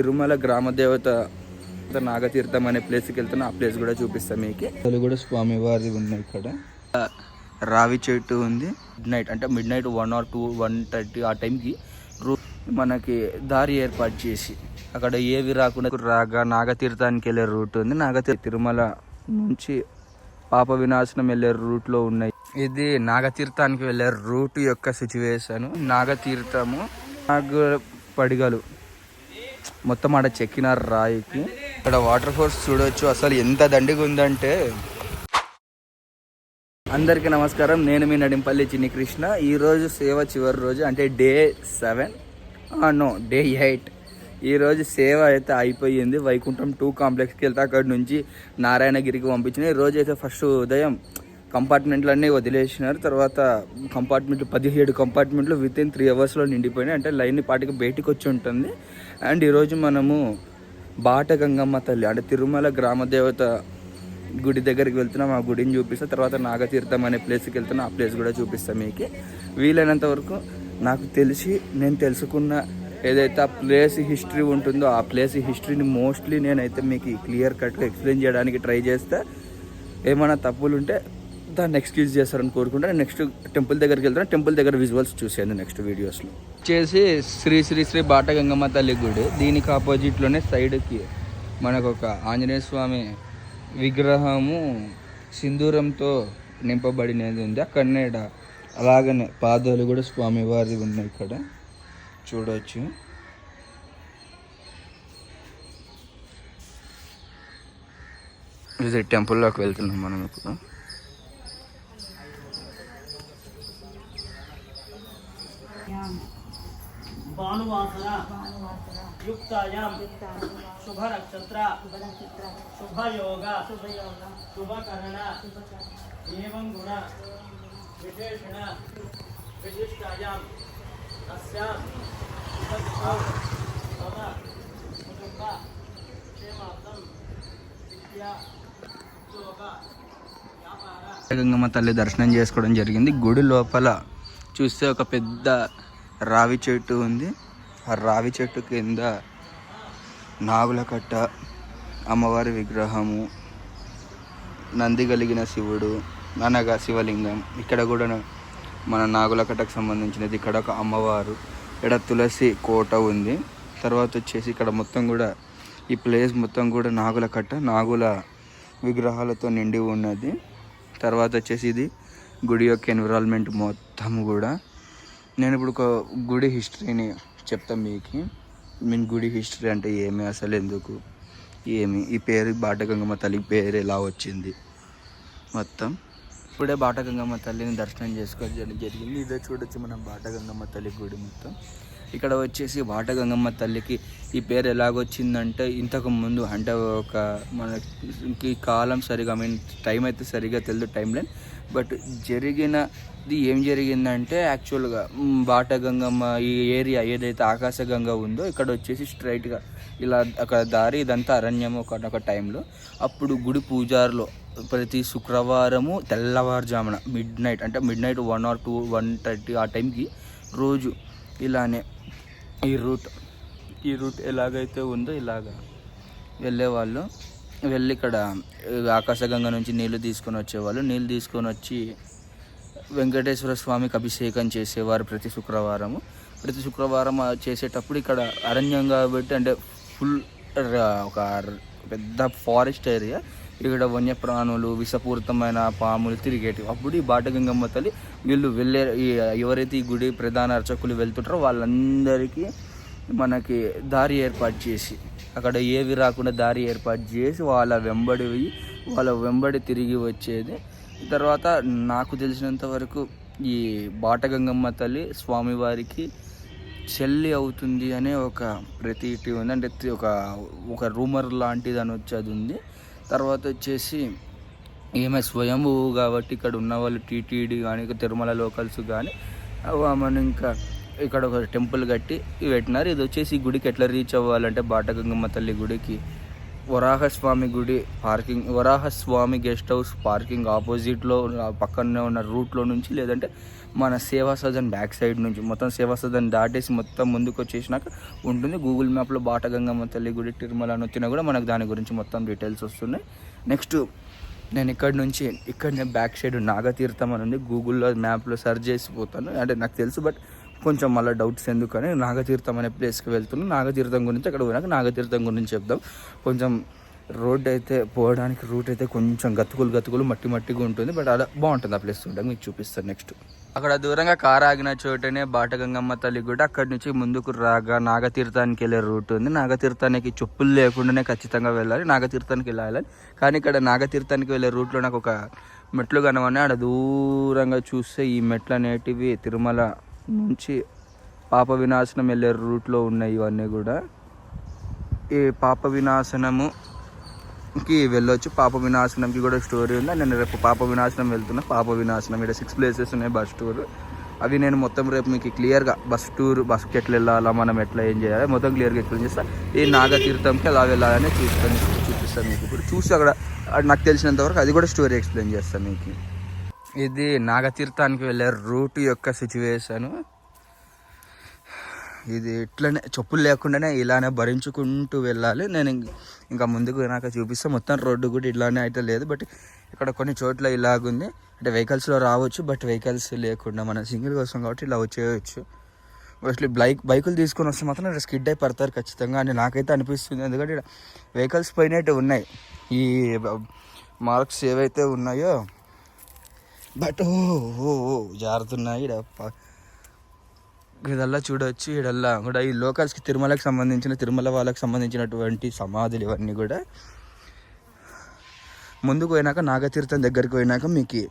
తిరుమల గ్రామ దేవత నాగతీర్థం అనే ప్లేస్కి వెళ్తున్నా ఆ ప్లేస్ కూడా చూపిస్తాం మీకు. అసలు కూడా స్వామి వారిది ఉన్నాయి ఇక్కడ. రావి చెట్టు ఉంది. మిడ్ నైట్ అంటే midnight one or two one thirty ఆ టైంకి మనకి దారి ఏర్పాటు చేసి అక్కడ ఏవి రాకుండా రాగా నాగతీర్థానికి వెళ్ళే రూట్ ఉంది. నాగతీర్థ తిరుమల నుంచి పాప వినాశనం వెళ్ళే రూట్లో ఉన్నాయి. ఇది నాగతీర్థానికి వెళ్ళే రూట్ యొక్క సిచ్యువేషన్ నాగతీర్థము నాగ పడిగలు. మొత్తం ఆడ చెక్కినారు రాయికి. ఇక్కడ వాటర్ ఫాల్స్ చూడొచ్చు అసలు ఎంత దండిగా ఉందంటే. అందరికీ నమస్కారం నేను మీ నడింపల్లి చిన్ని కృష్ణ. ఈ రోజు సేవ చివరి రోజు అంటే day seven. No day eight. ఈరోజు సేవ అయితే అయిపోయింది. వైకుంఠం టూ కాంప్లెక్స్కి వెళ్తే అక్కడ నుంచి నారాయణగిరికి పంపించిన ఈ రోజు అయితే ఫస్ట్ ఉదయం కంపార్ట్మెంట్లు అన్నీ వదిలేసినారు. తర్వాత కంపార్ట్మెంట్లు పదిహేడు కంపార్ట్మెంట్లు విత్ ఇన్ త్రీ అవర్స్లో నిండిపోయినాయి. అంటే లైన్ పాటికి బయటికి వచ్చి ఉంటుంది. అండ్ ఈరోజు మనము బాట గంగమ్మ తల్లి అంటే తిరుమల గ్రామదేవత గుడి దగ్గరికి వెళ్తున్నాం. ఆ గుడిని చూపిస్తా తర్వాత నాగతీర్థం అనే ప్లేస్కి వెళ్తున్నా ఆ ప్లేస్ కూడా చూపిస్తాం మీకు. వీలైనంత వరకు నాకు తెలిసి నేను తెలుసుకున్న ఏదైతే ఆ ప్లేస్ హిస్టరీ ఉంటుందో ఆ ప్లేస్ హిస్టరీని మోస్ట్లీ నేనైతే మీకు క్లియర్ కట్గా ఎక్స్ప్లెయిన్ చేయడానికి ట్రై చేస్తా. ఏమైనా తప్పులు ఉంటే దాన్ని ఎక్స్క్యూజ్ చేస్తారని కోరుకుంటా. నేను నెక్స్ట్ టెంపుల్ దగ్గరికి వెళ్తాను టెంపుల్ దగ్గర విజువల్స్ చూసాను నెక్స్ట్ వీడియోస్లో వచ్చేసి శ్రీ శ్రీ శ్రీ బాట గంగమ్మ తల్లి గుడి దీనికి ఆపోజిట్లోనే సైడ్కి మనకు ఒక ఆంజనేయ స్వామి విగ్రహము సింధూరంతో నింపబడినది ఉంది. అక్కడనే అలాగనే పాదాలు కూడా స్వామివారి ఉన్నాయి ఇక్కడ. చూడవచ్చు ఇది టెంపుల్లోకి వెళ్తున్నాం మనం ఇప్పుడు. యుక్తాయాం శుభ నక్షత్ర శుభయోగ శుభకరణ ఏవం గుణ విశేషణ విశిష్టాయాం కుటుంబ క్షేమార్థం విద్యా ఉద్యోగ గంగమ్మ తల్లి దర్శనం చేసుకోవడం జరిగింది. గుడి లోపల చూస్తే ఒక పెద్ద రావి చెట్టు ఉంది. ఆ రావి చెట్టు కింద నాగుల కట్ట అమ్మవారి విగ్రహము నంది కలిగిన శివుడు అనగా శివలింగం. ఇక్కడ కూడా మన నాగుల కట్టకు సంబంధించినది. ఇక్కడ ఒక అమ్మవారు ఇక్కడ తులసి కోట ఉంది. తర్వాత వచ్చేసి ఇక్కడ మొత్తం కూడా ఈ ప్లేస్ మొత్తం కూడా నాగుల కట్ట నాగుల విగ్రహాలతో నిండి ఉన్నది. తర్వాత వచ్చేసి ఇది గుడి యొక్క ఎన్విరాన్మెంట్ మొత్తం కూడా. నేను ఇప్పుడు ఒక గుడి హిస్టరీని చెప్తాను మీకు. మీన్ గుడి హిస్టరీ అంటే ఏమి అసలు ఎందుకు ఏమి ఈ పేరు బాటగంగమ్మ తల్లి పేరు ఎలా వచ్చింది మొత్తం. ఇప్పుడే బాటగంగమ్మ తల్లిని దర్శనం చేసుకోవడం జరిగింది. ఇదే చూడొచ్చు మనం బాటగంగమ్మ తల్లి గుడి మొత్తం. ఇక్కడ వచ్చేసి బాటగంగమ్మ తల్లికి ఈ పేరు ఎలాగొచ్చిందంటే ఇంతకు ముందు అంటే ఒక మనకి కాలం సరిగా ఐ మీన్ టైం అయితే సరిగా తెలియదు టైం లైన్ బట్ జరిగినది ఏం జరిగిందంటే యాక్చువల్గా వాట బాటగంగమ్మ ఈ ఏరియా ఏదైతే ఆకాశగంగ ఉందో ఇక్కడ వచ్చేసి స్ట్రైట్గా ఇలా అక్కడ దారి ఇదంతా అరణ్యం ఒక ఒక టైంలో అప్పుడు గుడి పూజారులో ప్రతి శుక్రవారము తెల్లవారుజామున మిడ్ నైట్ అంటే midnight one or two one thirty ఆ టైంకి రోజు ఇలానే ఈ రూట్ ఈ రూట్ ఎలాగైతే ఉందో ఇలాగ వెళ్ళేవాళ్ళు. వెళ్ళి ఇక్కడ ఆకాశగంగ నుంచి నీళ్ళు తీసుకొని వచ్చేవాళ్ళు. నీళ్ళు తీసుకొని వచ్చి వెంకటేశ్వర స్వామికి అభిషేకం చేసేవారు ప్రతి శుక్రవారము. ప్రతి శుక్రవారం చేసేటప్పుడు ఇక్కడ అరణ్యం కాబట్టి అంటే ఫుల్ ఒక పెద్ద ఫారెస్ట్ ఏరియా. ఇక్కడ వన్యప్రాణులు విషపూరితమైన పాములు తిరిగేటివి. అప్పుడు ఈ బాటగంగమ్మ తల్లి వీళ్ళు వెళ్ళే ఎవరైతే ఈ గుడి ప్రధాన అర్చకులు వెళ్తుంటారో వాళ్ళందరికీ మనకి దారి ఏర్పాటు చేసి అక్కడ ఏవి రాకుండా దారి ఏర్పాటు చేసి వాళ్ళ వెంబడి పోయి వాళ్ళ వెంబడి తిరిగి వచ్చేది. తర్వాత నాకు తెలిసినంత వరకు ఈ బాటగంగమ్మ తల్లి స్వామివారికి చెల్లి అవుతుంది అనే ఒక ప్రతీటి ఉంది. అంటే ఒక ఒక రూమర్ లాంటిది అని వచ్చేది ఉంది. తర్వాత వచ్చేసి ఈమె స్వయంభూ కాబట్టి ఇక్కడ ఉన్న వాళ్ళు టీటీడీ కానీ తిరుమల లోకల్స్ కానీ మనం ఇంకా ఇక్కడ ఒక టెంపుల్ కట్టి పెట్టినారు. ఇది వచ్చేసి ఈ గుడికి ఎట్లా రీచ్ అవ్వాలంటే బాటగంగమ్మ తల్లి గుడికి వరాహస్వామి గుడి parking Varahaswamy guest house parking ఆపోజిట్లో పక్కనే ఉన్న రూట్లో నుంచి లేదంటే మన సేవా సదన్ బ్యాక్ సైడ్ నుంచి. మొత్తం సేవా సదన్ దాటేసి మొత్తం ముందుకు వచ్చేసినాక ఉంటుంది. గూగుల్ మ్యాప్లో బాటగంగమ్మ తల్లి గుడి తిరుమల అని వచ్చినా కూడా మనకు దాని గురించి మొత్తం డీటెయిల్స్ వస్తున్నాయి. నెక్స్ట్ నేను ఇక్కడ నుంచి ఇక్కడనే బ్యాక్ సైడ్ నాగతీర్థం అని ఉంది. గూగుల్లో మ్యాప్లో సెర్చ్ చేసి పోతాను. అంటే నాకు తెలుసు బట్ కొంచెం మళ్ళీ డౌట్స్ ఎందుకని నాగతీర్థం అనే ప్లేస్కి వెళ్తున్నాను నాగతీర్థం గురించి అక్కడ పోయినాక నాగతీర్థం గురించి చెప్దాం. కొంచెం రోడ్ అయితే పోవడానికి రూట్ అయితే కొంచెం గతుకులు గతుకులు మట్టి మట్టిగా ఉంటుంది. బట్ అలా బాగుంటుంది ఆ ప్లేస్ చూడడానికి. మీకు చూపిస్తాను నెక్స్ట్ అక్కడ దూరంగా కారు ఆగిన చోటనే బాటగంగమ్మ తల్లి గుడి. అక్కడి నుంచి ముందుకు రాగా నాగతీర్థానికి వెళ్ళే రూట్ ఉంది. నాగతీర్థానికి చెప్పులు లేకుండానే ఖచ్చితంగా వెళ్ళాలి. నాగతీర్థానికి వెళ్ళాలి. కానీ ఇక్కడ నాగతీర్థానికి వెళ్ళే రూట్లో నాకు ఒక మెట్లు కనవని ఆడ దూరంగా చూస్తే ఈ మెట్లు అనేటివి తిరుమల నుంచి పాప వినాశనం వెళ్ళే రూట్లో ఉన్నాయి ఇవన్నీ కూడా. ఈ పాప వినాశనముకి వెళ్ళొచ్చు. పాప వినాశనంకి కూడా స్టోరీ ఉంది. నేను రేపు పాప వినాశనం వెళ్తున్నా. పాప వినాశనం. ఇక్కడ సిక్స్ ప్లేసెస్ ఉన్నాయి బస్ టూర్ అవి నేను మొత్తం రేపు మీకు క్లియర్గా బస్ టూర్ బస్కి ఎట్లా వెళ్ళాలా మనం ఎట్లా ఏం చేయాలి మొత్తం క్లియర్గా ఎక్స్ప్లెయిన్ చేస్తాను ఈ నాగతీర్థంకి ఎలా వెళ్ళాలని చూస్తాను చూపిస్తాను మీకు ఇప్పుడు. చూసి అక్కడ నాకు తెలిసినంత వరకు అది కూడా స్టోరీ ఎక్స్ప్లెయిన్ చేస్తాను మీకు. ఇది నాగతీర్థానికి వెళ్ళే రూట్ యొక్క సిచ్యువేషను. ఇది ఇట్లనే చెప్పులు లేకుండానే ఇలానే భరించుకుంటూ వెళ్ళాలి. నేను ఇంకా ముందుకు నాకు చూపిస్తే మొత్తం రోడ్డు కూడా ఇలానే అయితే లేదు. బట్ ఇక్కడ కొన్ని చోట్ల ఇలాగుంది. అంటే వెహికల్స్లో రావచ్చు బట్ వెహికల్స్ లేకుండా మనం సింగిల్ కోసం కాబట్టి ఇలా వచ్చేయచ్చు. మోస్ట్లీ బైక్ బైకులు తీసుకొని వస్తే మాత్రం స్కిడ్ అయి పడతారు ఖచ్చితంగా. అని నాకైతే అనిపిస్తుంది. ఎందుకంటే ఇక్కడ వెహికల్స్ పోయినట్టు ఉన్నాయి. ఈ మార్క్స్ ఏవైతే ఉన్నాయో బట్ ఓ ఓ జారుతున్నాయి ఈడ ఇదల్లా చూడవచ్చు ఇడల్లా కూడా ఈ లోకల్స్కి తిరుమలకి సంబంధించిన తిరుమల వాళ్ళకి సంబంధించినటువంటి సమాధులు ఇవన్నీ కూడా. ముందుకు పోయినాక నాగతీర్థం దగ్గరికి పోయినాక మీకు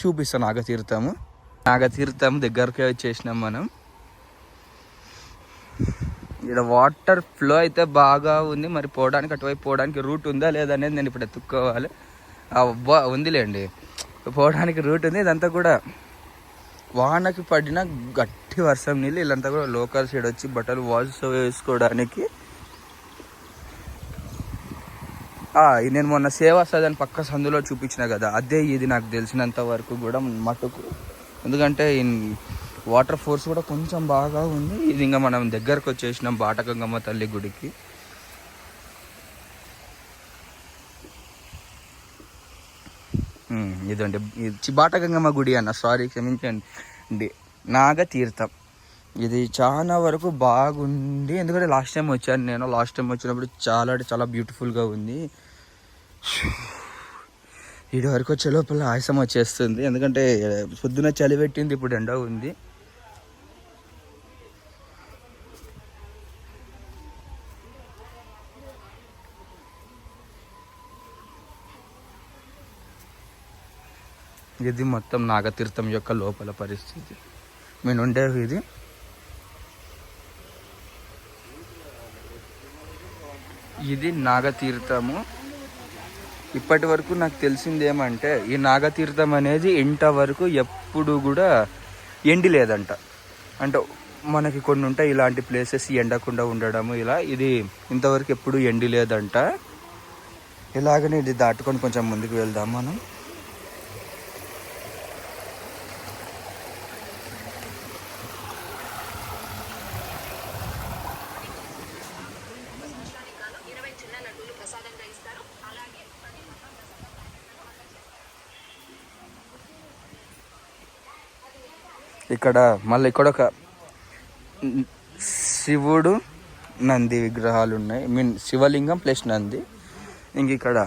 చూపిస్తాం నాగతీర్థము. నాగతీర్థం దగ్గరికి వచ్చేసినాం మనం. ఇక్కడ వాటర్ ఫ్లో అయితే బాగా ఉంది. మరి పోవడానికి అటువైపు పోవడానికి రూట్ ఉందా లేదా అనేది నేను ఇప్పుడు ఎత్తుక్కోవాలి. ఉందిలేండి. పోవడానికి రూట్ ఉంది. ఇదంతా కూడా వానకి పడిన గట్టి వర్షం నీళ్ళు. వీళ్ళంతా కూడా లోకల్ సైడ్ వచ్చి బట్టలు వాష్ వేసుకోవడానికి. నేను మొన్న సేవా సదన్ పక్క సందులో చూపించిన కదా. అదే ఇది నాకు తెలిసినంత వరకు కూడా మటుకు. ఎందుకంటే వాటర్ ఫోర్స్ కూడా కొంచెం బాగా ఉంది. ఇది ఇంకా మనం దగ్గరకు వచ్చేసినాం బాటకంగమ్మ తల్లి గుడికి. ఇదండి. ఇది బాటగంగమ్మ గుడి అన్న సారీ క్షమించండి. నాగతీర్థం. ఇది చాలా వరకు బాగుంది. ఎందుకంటే లాస్ట్ టైం వచ్చాను నేను. లాస్ట్ టైం వచ్చినప్పుడు చాలా అంటే చాలా బ్యూటిఫుల్గా ఉంది. ఇటు వరకు వచ్చే లోపల ఆయాసం వచ్చేస్తుంది. ఎందుకంటే పొద్దున చలి పెట్టింది ఇప్పుడు ఎండ ఉంది. ఇది మొత్తం నాగతీర్థం యొక్క లోపల పరిస్థితి. మేము ఉండే ఇది? ఇది నాగతీర్థము. ఇప్పటి వరకు నాకు తెలిసింది ఏమంటే ఈ నాగతీర్థం అనేది ఇంట వరకు ఎప్పుడు కూడా ఎండి లేదంట అంటే మనకి కొన్ని ఉంటాయి ఇలాంటి ప్లేసెస్ ఎండకుండా ఉండడము ఇలా ఇది ఇంతవరకు ఎప్పుడు ఎండి లేదంట ఇలాగనే ఇది దాటుకొని కొంచెం ముందుకు వెళ్దాం మనం. ఇక్కడ మళ్ళీ ఇక్కడ ఒక శివుడు నంది విగ్రహాలు ఉన్నాయి. మీన్ శివలింగం ప్లస్ నంది. ఇంక ఇక్కడ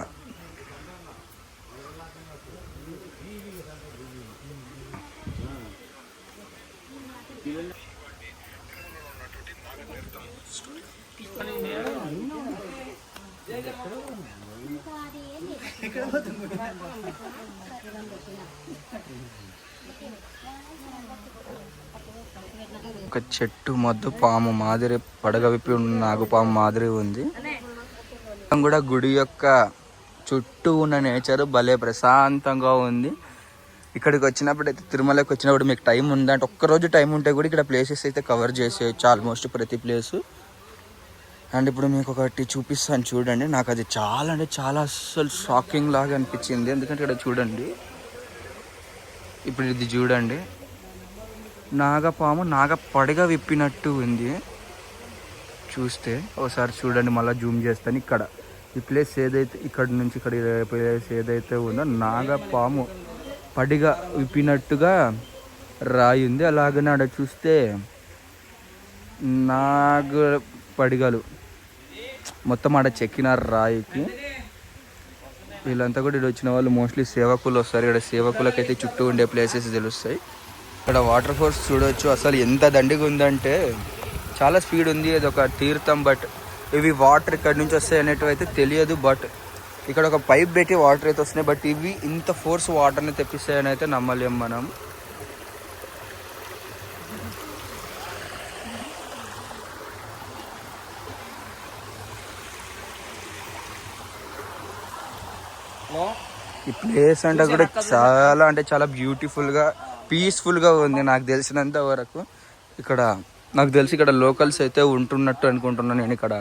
ఒక చెట్టు మధ్య పాము మాదిరి పడగ విప్పి ఉన్న నాగుపాము మాదిరి ఉంది. కూడా గుడి యొక్క చుట్టూ ఉన్న నేచర్ భలే ప్రశాంతంగా ఉంది. ఇక్కడికి వచ్చినప్పుడు అయితే తిరుమలకి వచ్చినప్పుడు మీకు టైం ఉందంటే ఒక్కరోజు టైం ఉంటే కూడా ఇక్కడ ప్లేసెస్ అయితే కవర్ చేసేయచ్చు ఆల్మోస్ట్ ప్రతి ప్లేసు అండ్ ఇప్పుడు మీకు ఒకటి చూపిస్తాను చూడండి. నాకు అది చాలా అంటే చాలా అస్సలు షాకింగ్ లాగా అనిపించింది. ఎందుకంటే ఇక్కడ చూడండి ఇప్పుడు ఇది చూడండి. నాగపాము నాగ పడగ విప్పినట్టు ఉంది. చూస్తే ఒకసారి చూడండి మళ్ళీ జూమ్ చేస్తాను ఇక్కడ. ఈ ప్లేస్ ఏదైతే ఇక్కడ నుంచి ఇక్కడ ప్లేస్ ఏదైతే ఉందో నాగపాము పడిగా విప్పినట్టుగా రాయి ఉంది అలాగనే ఆడ చూస్తే నాగ పడిగలు. మొత్తం ఆడ చెక్కిన రాయికి వీళ్ళంతా కూడా ఇక్కడ వచ్చిన వాళ్ళు మోస్ట్లీ సేవకులు వస్తారు. ఇక్కడ సేవకులకైతే చుట్టూ ఉండే ప్లేసెస్ తెలుస్తాయి. ఇక్కడ వాటర్ ఫోర్స్ చూడొచ్చు. అసలు ఎంత దండిగా ఉందంటే చాలా స్పీడ్ ఉంది. అది ఒక తీర్థం బట్ ఇవి వాటర్ ఇక్కడ నుంచి వస్తాయి అనేటివి అయితే తెలియదు బట్ ఇక్కడ ఒక పైప్ పెట్టి వాటర్ అయితే వస్తున్నాయి. బట్ ఇవి ఇంత ఫోర్స్ వాటర్ని తెప్పిస్తాయని అయితే నమ్మలేం మనం. ఈ ప్లేస్ అంటే కూడా చాలా అంటే చాలా బ్యూటిఫుల్గా పీస్ఫుల్గా ఉంది నాకు తెలిసినంత వరకు. ఇక్కడ నాకు తెలిసి ఇక్కడ లోకల్స్ అయితే ఉంటున్నట్టు అనుకుంటున్నాను నేను ఇక్కడ.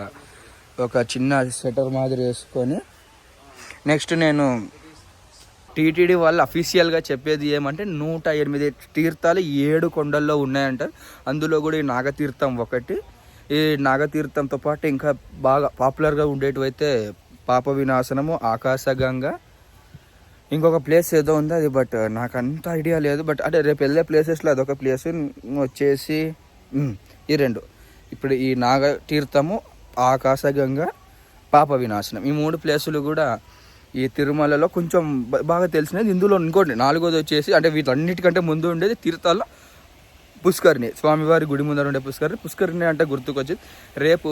ఒక చిన్న స్వెటర్ మాదిరి వేసుకొని. నెక్స్ట్ నేను టీటీడీ వాళ్ళు అఫీషియల్గా చెప్పేది ఏమంటే నూట ఎనిమిది తీర్థాలు ఏడు కొండల్లో ఉన్నాయంట. అందులో కూడా ఈ నాగతీర్థం ఒకటి. ఈ నాగతీర్థంతో పాటు ఇంకా బాగా పాపులర్గా ఉండేటివైతే పాప వినాశనము ఆకాశగంగ. ఇంకొక ప్లేస్ ఏదో ఉంది అది బట్ నాకు అంత ఐడియా లేదు. బట్ అంటే రేపు వెళ్ళే ప్లేసెస్లో అదొక ప్లేస్ వచ్చేసి ఈ రెండు. ఇప్పుడు ఈ నాగ తీర్థము ఆకాశగంగా పాప వినాశనం. ఈ మూడు ప్లేసులు కూడా ఈ తిరుమలలో కొంచెం బాగా తెలిసినది. ఇందులో ఇంకోటి నాలుగోది వచ్చేసి అంటే వీటన్నిటికంటే ముందు ఉండేది తీర్థాల్లో పుష్కరిణి. స్వామివారి గుడి ముందర ఉండే పుష్కరిణి. పుష్కరిణి అంటే గుర్తుకొచ్చింది. రేపు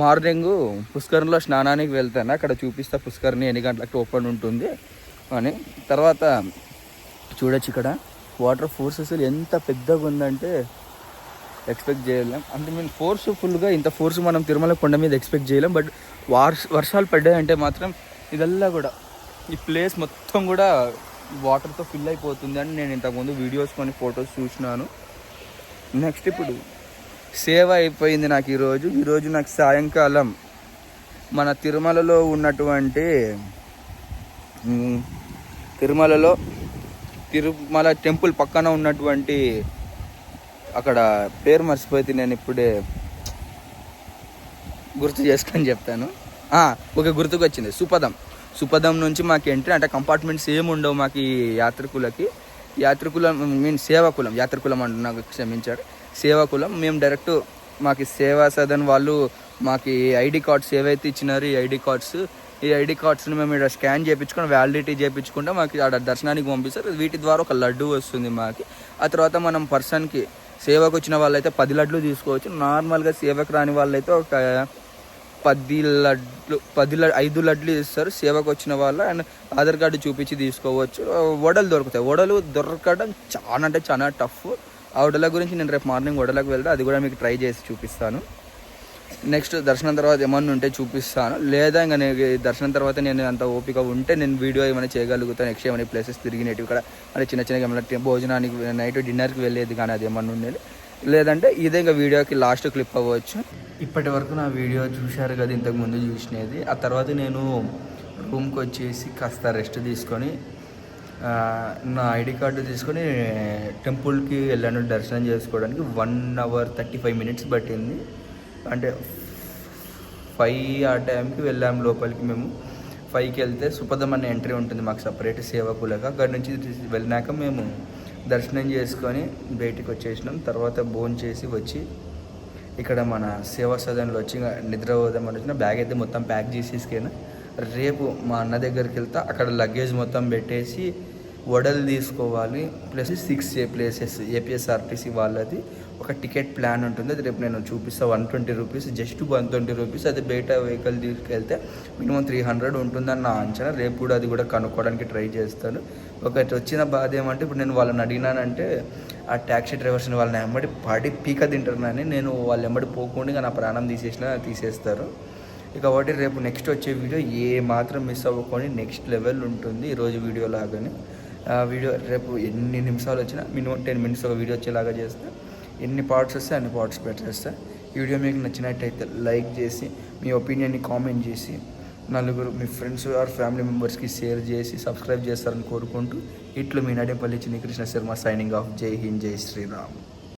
మార్నింగ్ పుష్కరంలో స్నానానికి వెళ్తాను. అక్కడ చూపిస్తా పుష్కరిని ఎన్ని గంటలకు ఓపెన్ ఉంటుంది అని. తర్వాత చూడొచ్చు ఇక్కడ. వాటర్ ఫోర్సెస్ ఎంత పెద్దగా ఉందంటే ఎక్స్పెక్ట్ చేయలేం. అంటే మేము ఫోర్స్ ఫుల్గా ఇంత ఫోర్స్ మనం తిరుమల కొండ మీద ఎక్స్పెక్ట్ చేయలేం. బట్ వార్స్ వర్షాలు పడ్డాయంటే మాత్రం ఇదల్లా కూడా ఈ ప్లేస్ మొత్తం కూడా వాటర్తో ఫిల్ అయిపోతుంది అని నేను ఇంతకుముందు వీడియోస్ కొన్ని ఫొటోస్ చూసినాను. నెక్స్ట్ ఇప్పుడు సేవ అయిపోయింది నాకు ఈరోజు. ఈరోజు నాకు సాయంకాలం. మన తిరుమలలో ఉన్నటువంటి తిరుమలలో తిరుమల టెంపుల్ పక్కన ఉన్నటువంటి అక్కడ పేరు మర్చిపోతే నేను ఇప్పుడే గుర్తు చేసుకొని చెప్తాను. ఒక గుర్తుకు వచ్చింది సుపదం. సుపదం నుంచి మాకు ఎంట్రీ అంటే కంపార్ట్మెంట్స్ ఏమి ఉండవు మాకు ఈ యాత్రికులకి. యాత్రికులం మీన్ సేవకులం యాత్రికులం అంటున్నా క్షమించాడు సేవాకులం మేము డైరెక్ట్ మాకు సేవా సదన్ వాళ్ళు మాకు ఐడి కార్డ్స్ ఏవైతే ఇచ్చినారో ఈ ఐడి కార్డ్స్ ఈ ఐడి కార్డ్స్ని మేము ఇక్కడ స్కాన్ చేయించుకొని వ్యాలిడిటీ చేయించుకుంటే మాకు ఆడ దర్శనానికి పంపిస్తారు. వీటి ద్వారా ఒక లడ్డు వస్తుంది మాకు. ఆ తర్వాత మనం పర్సన్కి సేవకు వచ్చిన వాళ్ళైతే పది లడ్లు తీసుకోవచ్చు. నార్మల్గా సేవకు రాని వాళ్ళైతే ఒక పది లడ్లు పది లడ్ ఐదు లడ్లు ఇస్తారు. సేవకు వచ్చిన వాళ్ళు అండ్ ఆధార్ కార్డు చూపించి తీసుకోవచ్చు. వడలు దొరుకుతాయి. వడలు దొరకడం చాలా అంటే చాలా టఫ్. ఆ వడల గురించి నేను రేపు మార్నింగ్ వడలకు వెళ్తే అది కూడా మీకు ట్రై చేసి చూపిస్తాను. నెక్స్ట్ దర్శనం తర్వాత ఏమన్నా ఉంటే చూపిస్తాను. లేదా ఇంకా నేను దర్శనం తర్వాత నేను అంత ఓపిక ఉంటే నేను వీడియో ఏమైనా చేయగలుగుతాను నెక్స్ట్ ఏమైనా ప్లేసెస్ తిరిగినట్టు ఇక్కడ. అంటే చిన్న చిన్నగా ఏమైనా భోజనానికి నైట్ డిన్నర్కి వెళ్ళేది కానీ అది ఏమన్నా ఉండేది. లేదంటే ఇదే ఇంకా వీడియోకి లాస్ట్ క్లిప్ అవ్వచ్చు. ఇప్పటి వరకు నా వీడియో చూశారు కదా ఇంతకు ముందు చూసినది. ఆ తర్వాత నేను రూమ్కి వచ్చేసి కాస్త రెస్ట్ తీసుకొని నా ఐడి కార్డు తీసుకొని టెంపుల్కి వెళ్ళాను దర్శనం చేసుకోవడానికి. One hour thirty five minutes పట్టింది. అంటే ఫైవ్ ఆ టైంకి వెళ్ళాము లోపలికి మేము. ఫైవ్కి వెళ్తే సుపదం అనే ఎంట్రీ ఉంటుంది మాకు సపరేట్ సేవకులుగా అక్కడి నుంచి వెళ్ళినాక మేము దర్శనం చేసుకొని బయటికి వచ్చేసినాం. తర్వాత భోజనం చేసి వచ్చి ఇక్కడ మన సేవా సదన్లో వచ్చి ఇంకా నిద్ర పోదామని వచ్చిన బ్యాగ్ అయితే మొత్తం ప్యాక్ చేసి రేపు మా అన్న దగ్గరికి వెళ్తా. అక్కడ లగేజ్ మొత్తం పెట్టేసి వడలు తీసుకోవాలి. ప్లస్ సిక్స్ ఏ ప్లేసెస్ ఏపీఎస్ఆర్టీసీ వాళ్ళది. ఒక టికెట్ ప్లాన్ ఉంటుంది. అది రేపు నేను చూపిస్తాను one twenty rupees just one twenty rupees అది బయట వెహికల్ తీసుకెళ్తే మినిమం త్రీ హండ్రెడ్ ఉంటుందని నా అంచనా. రేపు కూడా అది కూడా కనుక్కోవడానికి ట్రై చేస్తాను. ఒకటి వచ్చిన బాధ ఏమంటే ఇప్పుడు నేను వాళ్ళని అడిగినానంటే ఆ ట్యాక్సీ డ్రైవర్స్ని వాళ్ళని ఎమ్మడి పడి పీక తింటున్నానని నేను వాళ్ళు ఎమ్మడి పోకుండా నా ప్రాణం తీసేసిన తీసేస్తారు. కాబట్టి రేపు నెక్స్ట్ వచ్చే వీడియో ఏ మాత్రం మిస్ అవ్వకొని నెక్స్ట్ లెవెల్ ఉంటుంది ఈరోజు వీడియో లాగానే. ఆ వీడియో రేపు ఎన్ని నిమిషాలు వచ్చినా మినిమం టెన్ మినిట్స్ ఒక వీడియో వచ్చేలాగా చేస్తే. ఎన్ని పార్ట్స్ వస్తే అన్ని పార్ట్స్ పెట్టేస్తా ఈ వీడియో మీకు నచ్చినట్టయితే లైక్ చేసి మీ ఒపీనియన్ని కామెంట్ చేసి నలుగురు మీ ఫ్రెండ్స్ ఆర్ ఫ్యామిలీ మెంబర్స్కి షేర్ చేసి సబ్స్క్రైబ్ చేస్తారని కోరుకుంటూ ఇట్లు మీ నడేపల్లి చిన్ని కృష్ణ శర్మ సైనింగ్ ఆఫ్ జై హింద్ జై శ్రీరామ్.